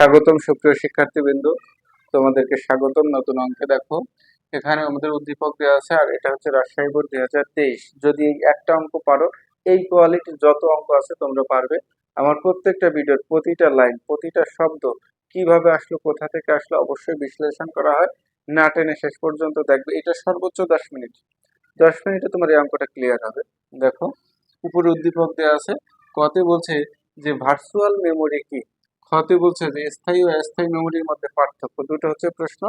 স্বাগতম সুপ্রিয় শিক্ষার্থীবৃন্দ। তোমাদেরকে স্বাগতম। নতুন অঙ্কে দেখো, এখানে আমাদের উদ্দীপক দেওয়া আছে, আর এটা হচ্ছে রাজশাহী বোর্ড দুই হাজার তেইশ। যদি একটা অঙ্ক পারো, এই কোয়ালিটির যত অঙ্ক আছে তোমরা পারবে। আমার প্রত্যেকটা ভিডিওর প্রতিটা লাইন, প্রতিটা শব্দ কীভাবে আসলো, কোথা থেকে আসলো, অবশ্যই বিশ্লেষণ করা হয়। না টেনে শেষ পর্যন্ত দেখবে। এটা সর্বোচ্চ দশ মিনিট। দশ মিনিটে তোমার এই অঙ্কটা ক্লিয়ার হবে। দেখো, উপরে উদ্দীপক দেওয়া আছে, কতে বলছে যে ভার্চুয়াল মেমোরি কি? খতে বলছে যে স্থায়ী ও অস্থায়ী মেমোরির মধ্যে পার্থক্য। দুটো হচ্ছে প্রশ্ন।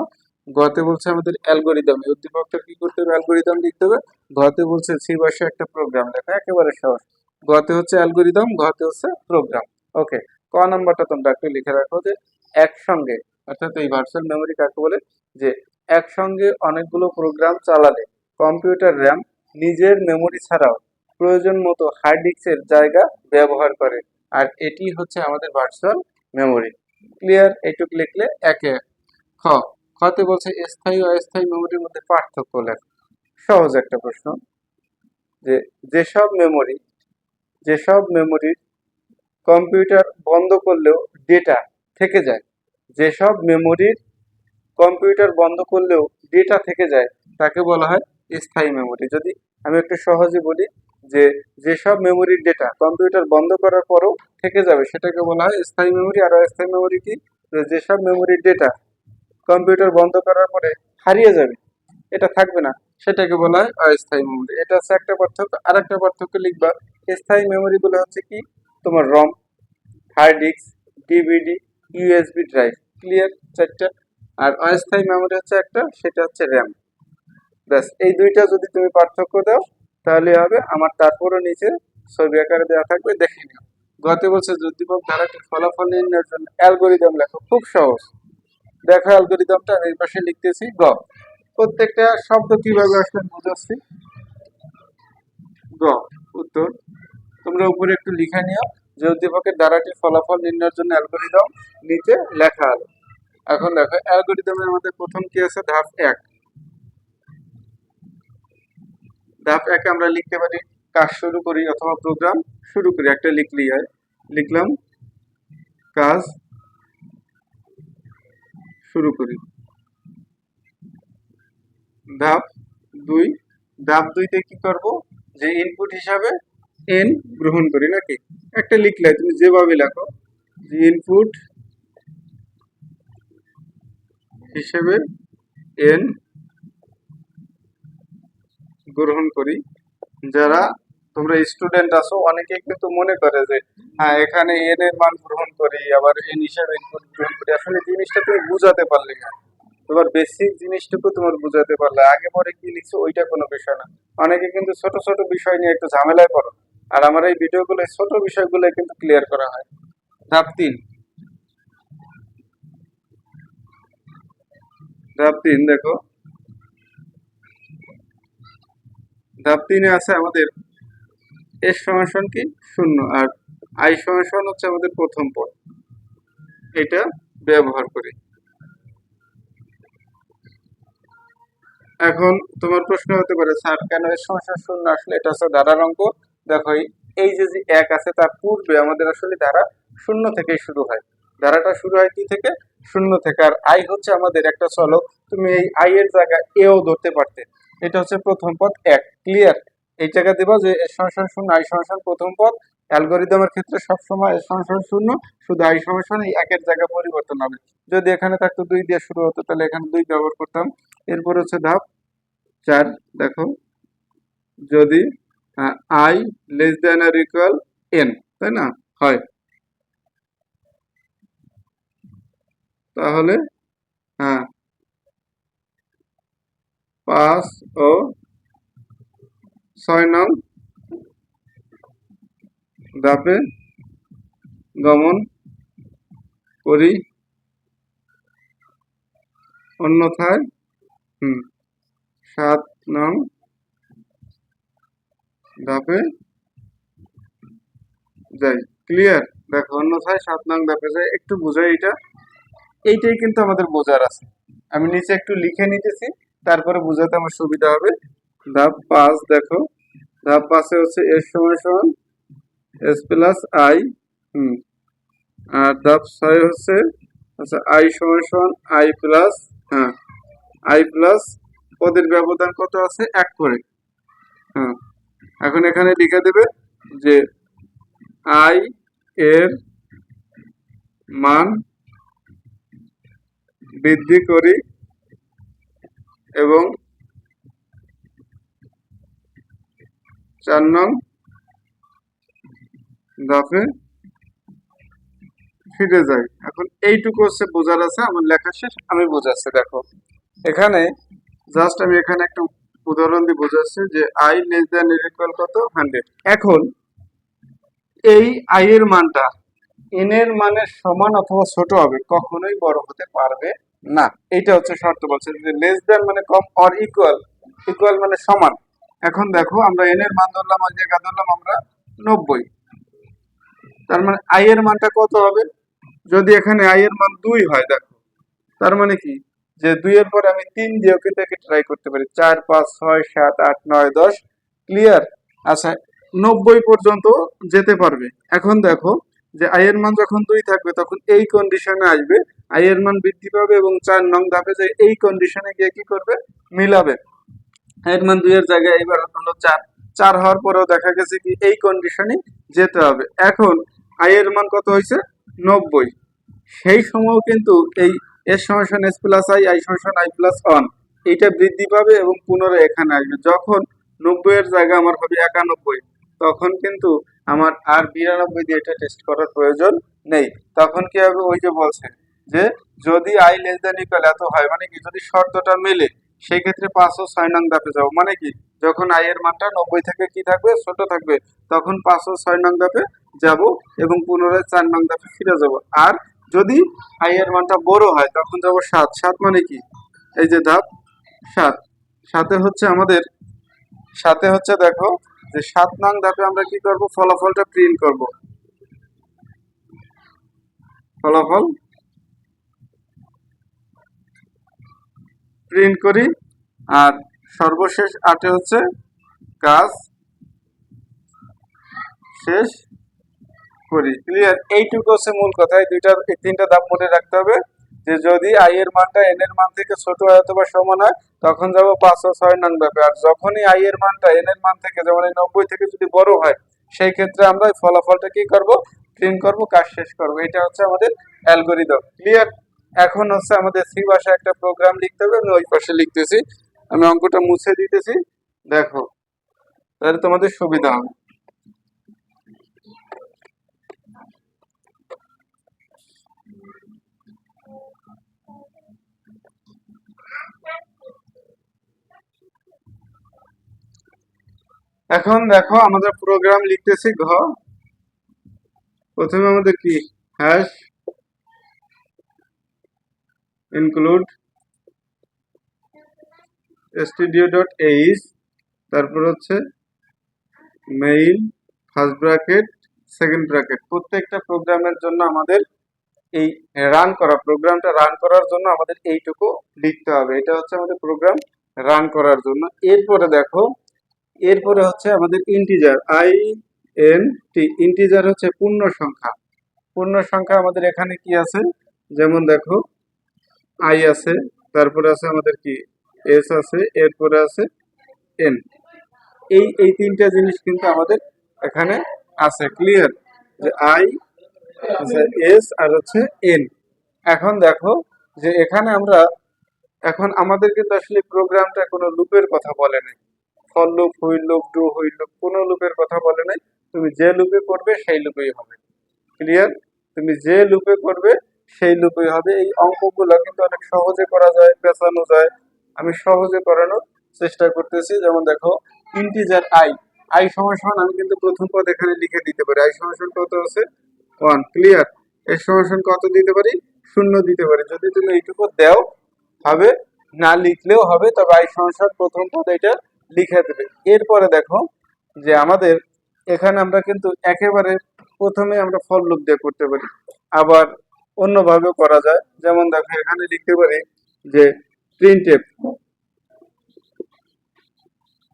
গতে বলছে আমাদের অ্যালগোরিদম উদ্দীপকটা কি করতে হবে? অ্যালগোরিদম লিখতে হবে। গতে বলছে সি বয়সে একটা প্রোগ্রাম লেখা, একেবারে সহজ। গতে হচ্ছে অ্যালগোরিদম ঘতে হচ্ছে প্রোগ্রাম ওকে, ক নাম্বারটা তোমরা একটু লিখে রাখো যে একসঙ্গে, অর্থাৎ এই ভার্চুয়াল মেমোরি কাকে বলে? যে একসঙ্গে অনেকগুলো প্রোগ্রাম চালালে কম্পিউটার র্যাম নিজের মেমোরি ছাড়াও প্রয়োজন মতো হার্ড ডিস্কের জায়গা ব্যবহার করে। আর এটি হচ্ছে আমাদের ভার্চুয়াল মেমোরি। ক্লিয়ার? এইটুক লিখলে একে খ। খতে বলছে স্থায়ী অস্থায়ী মেমোরির মধ্যে পার্থক্য লেখ। সহজ একটা প্রশ্ন। যে যেসব মেমোরি, যেসব মেমোরির কম্পিউটার বন্ধ করলেও ডেটা থেকে যায়, যেসব মেমোরির কম্পিউটার বন্ধ করলেও ডেটা থেকে যায়, তাকে বলা হয় স্থায়ী মেমোরি। যদি আমি একটু সহজে বলি যে যেসব মেমোরির ডেটা কম্পিউটার বন্ধ করার পরও থেকে যাবে। সেটাকে বলা হয় স্থায়ী মেমোরি আর অস্থায়ী মেমোরি কি? যেসব মেমোরির ডেটা কম্পিউটার বন্ধ করার পরে হারিয়ে যাবে, এটা থাকবে না। সেটাকে বলা হয় অস্থায়ী মেমোরি এটা হচ্ছে একটা পার্থক্য। আর একটা পার্থক্য লিখবা, স্থায়ী মেমোরিগুলো হচ্ছে কি? তোমার RAM hard disk DVD USB drive clear চারটা। আর অস্থায়ী মেমোরি হচ্ছে একটা, সেটা হচ্ছে র্যাম ব্যাস, এই দুইটা যদি তুমি পার্থক্য দাও, তাহলে হবে আমার তারপরও নিচে ছবি আকারে দেওয়া থাকবে, দেখে নিও। গত বছর উদ্দীপক ধারাটির ফলাফল নির্ণয়ের জন্য অ্যালগোরিদম লেখো। খুব সহজ। দেখো অ্যালগোরিদমটা, এই পাশে লিখতেছি গ। প্রত্যেকটা শব্দ কীভাবে আসলে বুঝাচ্ছি? গ। উত্তর। তোমরা উপরে একটু লিখে নিও। যে উদ্দীপকের ধারাটির ফলাফল নির্ণয়ের জন্য অ্যালগোরিদম নিচে লেখা হলো এখন দেখো, অ্যালগোরিদমের মধ্যে প্রথম কি আছে? ধাপ এক। ধাপ এক আমরা লিখতে পারি কাজ শুরু করি অথবা প্রোগ্রাম শুরু করি। একটা লিখলেই হয় লিখলাম, কাজ শুরু করি। ধাপ দুই। ধাপ দুইতে কি করব? যে ইনপুট হিসাবে এন গ্রহণ করি, নাকি? একটা লিখলে, তুমি যেভাবে লেখো, যে ইনপুট হিসেবে এন গ্রহণ করি। যারা তোমরা স্টুডেন্ট আছো অনেকে কিন্তু মনে করে যে হ্যাঁ এখানে এন এর মান গ্রহণ করি, আবার এন হিসাবে গ্রহণ করি। আসলে জিনিসটা তুমি বুঝাতে পারলে না। তোমার বেসিক জিনিসটুকু তোমার বুঝাতে পারলে। আগে পরে কি লিখছো, ওইটা কোনো বিষয় না। অনেকে কিন্তু ছোট ছোট বিষয় নিয়ে একটু ঝামেলায় পড়ো। আর আমার এই ভিডিওগুলো ছোট বিষয়গুলো কিন্তু ক্লিয়ার করা হয়। ধাপ তিন। ধাপ তিন, দেখো। ধাপ তিনে আছে আমাদের এস সমাসন কি? শূন্য। আর আই সমাসন হচ্ছে আমাদের প্রথম পদ। এটা ব্যবহার করি। এখন তোমার প্রশ্ন হতে পারে, স্যার, কেন এর সমস্যা শূন্য? আসলে এটা হচ্ছে ধারার অঙ্ক। দেখো, এই- যে যে এক আছে, তার পূর্বে আমাদের আসলে ধারা শূন্য থেকেই শুরু হয়। ধারাটা শুরু হয় কি থেকে? শূন্য থেকে। আর আই হচ্ছে আমাদের একটা চলক। তুমি এই আই এর জায়গায় এও ধরতে পারতে। এটা হচ্ছে প্রথম পদ এক ক্লিয়ার এই জায়গা দেবা যে এর সমাসন শূন্য, আই সমাসন প্রথম পদ। অ্যালগোরিদমের ক্ষেত্রে সবসময় এর সমাসন শূন্য শুধু আই সমাসন এই একের জায়গায় পরিবর্তন হবে। যদি এখানে থাকতো দুই দিয়ে শুরু হতো, তাহলে এখানে দুই ব্যবহার করতাম। এরপর হচ্ছে ধাপ চার, দেখো। যদি I less than R equal N তাই না? হয়। তাহলে হ্যাঁ পাঁচ ও ছয় নং ধাপে গমন করি। অন্যথায়, হুম, সাত নং ধাপে যাই। ক্লিয়ার দেখো, অন্যথায় সাত নং ধাপে যাই। একটু বোঝাই এটা। এইটাই কিন্তু আমাদের বোঝার আছে। আমি নিচে একটু লিখে নিতেছি। তারপরে বোঝাতে আমার সুবিধা হবে। ধাপ পাঁচ দেখো। ধাপ পাঁচে হচ্ছে এর সমান সমান, এস প্লাস আই, হুম। আর ধাপ ছয় হচ্ছে আচ্ছা আই সমান সমান, আই প্লাস হ্যাঁ আই প্লাস পদের ব্যবধান কত আছে? এক করে। হ্যাঁ এখন এখানে লিখে দেবে যে আই এর মান বৃদ্ধি করি এবং চার নং দাফে ফিরে যাই। এখন এইটুকু হচ্ছে বোঝার আছে, আমার লেখা শেষ, আমি বোঝাচ্ছি। দেখো, এখানে জাস্ট আমি এখানে একটা উদাহরণ দিয়ে বোঝাচ্ছি যে আই লেস দ্যান ইকুয়াল কত? হান্ড্রেড এখন এই আই এর মানটা এন এর মানের সমান অথবা ছোট হবে, কখনোই বড় হতে পারবে না, এইটা হচ্ছে শর্ত বলছে যে লেস দ্যান মানে কম অর ইকুয়াল ইকুয়াল মানে সমান। এখন দেখো, আমরা এন এর মান ধরলাম আজ জায়গা ধরলাম আমরা নব্বই। তার মানে আই এর মানটা কত হবে? যদি এখানে আই এর মান দুই হয়, দেখো, তার মানে কি? যে দুই এর পরে আমি তিন দিয়ে ওকে থেকে ট্রাই করতে পারি। চার, পাঁচ, ছয়, সাত, আট, নয়, দশ ক্লিয়ার আচ্ছা নব্বই পর্যন্ত যেতে পারবে। এখন দেখো, যে আই এর মান যখন দুই থাকবে, তখন এই কন্ডিশনে আসবে আই এর মান বৃদ্ধি পাবে এবং চার নং ধাপে যে এই কন্ডিশনে গিয়ে কি করবে? মিলাবে। আই এর মান দুইয়ের জায়গায় এবার হলো চার। চার হওয়ার পরেও দেখা গেছে কি এই কন্ডিশনে যেতে হবে। এখন আই এর মান কত হয়েছে? নব্বই। সেই সময়ও কিন্তু এই এস সমান এস প্লাস আই আই সমান আই প্লাস ওয়ান এইটা বৃদ্ধি পাবে এবং পুনরায় এখানে আসবে। যখন নব্বই এর জায়গা আমার হবে একানব্বই, তখন কিন্তু আমার আর বিরানব্বই দিয়ে এটা টেস্ট করার প্রয়োজন নেই। তখন কি হবে? ওই যে বলছে যে যদি আই লেস দেন ইকুয়াল এত হয় মানে কি, যদি শর্তটা মেলে সেই ক্ষেত্রে পাঁচ ও ছয় নং ধাপে যাব। মানে কি, যখন আই এর মানটা নব্বই থেকে কি থাকবে, ছোট থাকবে, তখন পাঁচ ও ছয় নং ধাপে যাব এবং পুনরায় চার নং ধাপে ফিরে যাব। আর যদি আই এর মানটা বড় হয়, তখন যাব সাত। সাত মানে কি? এই যে ধাপ, সাত। সাথে হচ্ছে আমাদের সাথে হচ্ছে দেখো যে সাত নং ধাপে আমরা কি করব? ফলাফলটা প্রিন্ট করব। ফলাফল প্রিন্ট করি। আর সর্বশেষ আটে হচ্ছে কাজ। শেষ করি। ক্লিয়ার এইটুকু হচ্ছে মূল কথা। এই দুইটা এই তিনটা ধাপ মনে রাখতে হবে যে যদি আই এর মানটা এন এর মান থেকে ছোট হয় অথবা সমান হয়, তখন যাব পাঁচ ও ছয় নং ধাপে। আর যখনই আই এর মানটা এন এর মান থেকে, যেমন এই নব্বই থেকে যদি বড় হয়, সেই ক্ষেত্রে আমরা ফলাফলটা কি করব? প্রিন্ট করব, কাজ শেষ করব। এটা হচ্ছে আমাদের অ্যালগোরিদম ক্লিয়ার এখন হচ্ছে আমাদের সি ভাষায় একটা প্রোগ্রাম লিখতে হবে, আমি ওই পাশে লিখতেছি। আমি অঙ্কটা মুছে দিতেছি। দেখো, তাহলে তোমাদের সুবিধা হবে। এখন দেখো, আমাদের প্রোগ্রাম লিখতেছি ঘ। প্রথমে আমাদের কি? হ্যাশ ডট এইচ তারপর হচ্ছে main first bracket second bracket প্রত্যেকটা প্রোগ্রামের জন্য আমাদের এই রান করা প্রোগ্রামটা রান করার জন্য আমাদের এইটুকু লিখতে হবে। এটা হচ্ছে আমাদের প্রোগ্রাম রান করার জন্য। এরপরে দেখো, এরপরে হচ্ছে আমাদের integer I N T integer হচ্ছে পূর্ণ সংখ্যা পূর্ণ সংখ্যা আমাদের এখানে কি আছে? যেমন দেখো আই আছে, তারপরে আছে আমাদের কি? এস আছে, এরপরে আছে এন। এই এই তিনটা জিনিস কিন্তু আমাদের এখানে আছে ক্লিয়ার যে আই এস আর হচ্ছে এন। এখন দেখো যে এখানে আমরা, এখন আমাদের কিন্তু আসলে প্রোগ্রামটা কোনো লুপের কথা বলে নাই। For loop, while loop, do, while loop, কোনো লুপের কথা বলে নাই। তুমি যে লুপে করবে সেই লুপেই হবে। ক্লিয়ার তুমি যে লুপে করবে সেই লুপেই হবে। এই অঙ্কগুলো কিন্তু অনেক সহজে করা যায়, পেঁচানো যায়। আমি সহজে করানোর চেষ্টা করতেছি। যেমন দেখো ইন্টিজার আই আই সমান আমি কিন্তু প্রথম পদ এখানে লিখে দিতে পারি। আই সমান কত আছে? ওয়ান ক্লিয়ার এর সমান কত দিতে পারি? শূন্য দিতে পারি। যদি তুমি এইটুকু দেও, হবে। না লিখলেও হবে, তবে আই সমান প্রথম পদ এটা লিখে দেবে। এরপরে দেখো যে আমাদের এখানে আমরা কিন্তু একেবারে প্রথমে আমরা ফল লুপ দিয়ে করতে পারি। আবার অন্যভাবেও করা যায়। যেমন দেখো, এখানে লিখতে পারি যে printf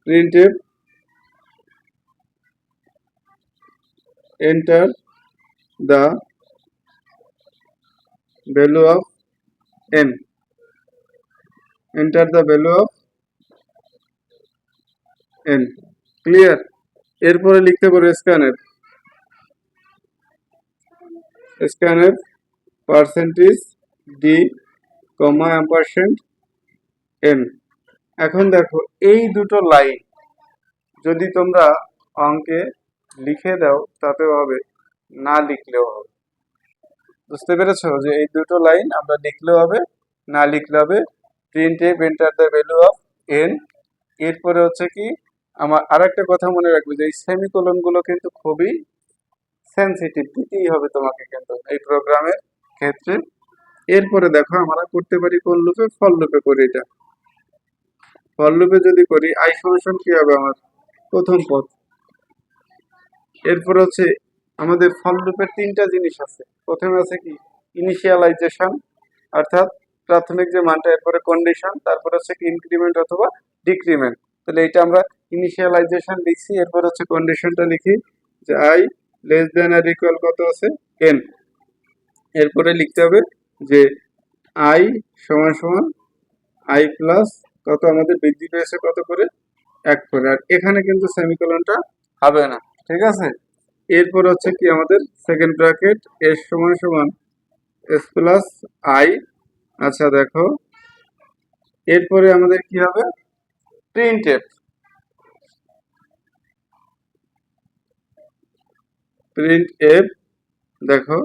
printf enter the value of n enter the value of n clear এরপরে লিখতে পারো scanf scanf percentage D comma ampersand N. এখন দেখো, এই দুটো লাইন যদি তোমরা অঙ্কে লিখে দাও, তাতেও হবে, না লিখলেও হবে। বুঝতে পেরেছ যে এই দুটো লাইন আমরা লিখলেও হবে, না লিখলে হবে? Printf enter the value of N এরপরে হচ্ছে কি, আমার আর একটা কথা মনে রাখবে যে এই সেমিকোলনগুলো কিন্তু খুবই সেন্সিটিভ দিতেই হবে তোমাকে কিন্তু এই প্রোগ্রামের ক্ষেত্রে। এরপরে দেখো, আমরা করতে পারি কোন লুপে ফল লুপে করি এটা। ফল লুপে যদি করি আই সমান কি হবে আমার? প্রথম পদ এরপর হচ্ছে, আমাদের ফল লুপের তিনটা জিনিস আছে। প্রথমে আছে কি? ইনিশিয়ালাইজেশন অর্থাৎ প্রাথমিক যে মানটা, এরপরে কন্ডিশন তারপর হচ্ছে ইনক্রিমেন্ট অথবা ডিক্রিমেন্ট তাহলে এটা আমরা ইনিশিয়ালাইজেশন লিখছি, এরপর হচ্ছে কন্ডিশনটা লিখি যে I less than R equal কত আছে? এন এরপরে লিখতে হবে যে আই সমান সমান আই প্লাস কত আমাদের বৃদ্ধি পেয়েছে কত করে? এক করে। আর এখানে কিন্তু সেমিকোলনটা হবে না, ঠিক আছে? এরপর হচ্ছে কি আমাদের সেকেন্ড ব্র্যাকেট এস সমান সমান এস প্লাস আই আচ্ছা দেখো। এরপরে আমাদের কি হবে? প্রিন্ট এফ প্রিন্ট এফ দেখো।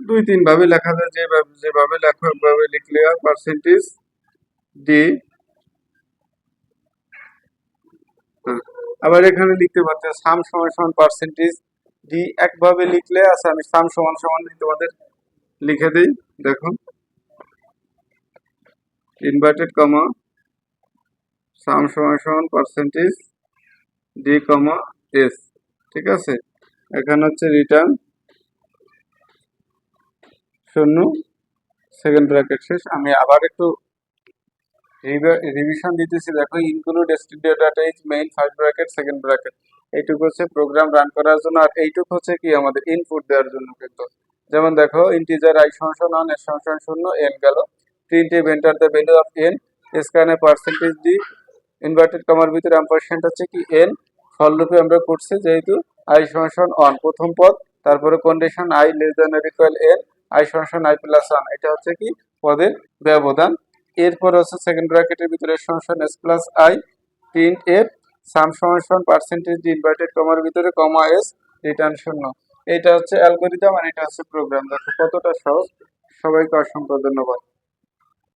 দুই তিন ভাবে লেখা যায় যেভাবে যেভাবে লেখো ওইভাবে লিখলে পার্সেন্টেজ ডি আবার এখানে লিখতে পারতে সাম সমান সমান পার্সেন্টেজ ডি একভাবে লিখলে আছে আমি সাম সমান সমান তোমাদের লিখে দিই দেখো ইনভার্টেড কমা সাম সমান সমান পার্সেন্টেজ ডি কমা এস ঠিক আছে? এখানে হচ্ছে রিটার্ন শূন্য সেকেন্ড ব্র্যাকেট শেষ। আমি আবার একটু রিভিশন দিতেছি। দেখো include studio data is main first bracket second bracket এইটুকু হচ্ছে প্রোগ্রাম রান করার জন্য। আর এইটুকু হচ্ছে কি, আমাদের ইনপুট দেওয়ার জন্য কিন্তু। যেমন দেখো ইন্টিজার আই সংশন অন এস সংশন শূন্য এন গেল। Printf enter the value of N scanf percentage D inverted কমার ভিতরে অ্যাম্পারসেন্ট হচ্ছে কি এন ফল রূপে আমরা করছি যেহেতু আই সংশন অন প্রথম পদ, তারপরে condition I less than equal N I সংশন I plus one এটা হচ্ছে কি পদের ব্যবধান। এরপর হচ্ছে সেকেন্ড ব্র্যাকেটের ভিতরে সংশন S plus I printf sum সংশন percentage inverted কমার ভিতরে কমা এস রিটার্ন শূন্য। এটা হচ্ছে অ্যালগোরিদম আর এটা হচ্ছে প্রোগ্রাম দেখো কতটা সহজ। সবাইকে অসংখ্য ধন্যবাদ।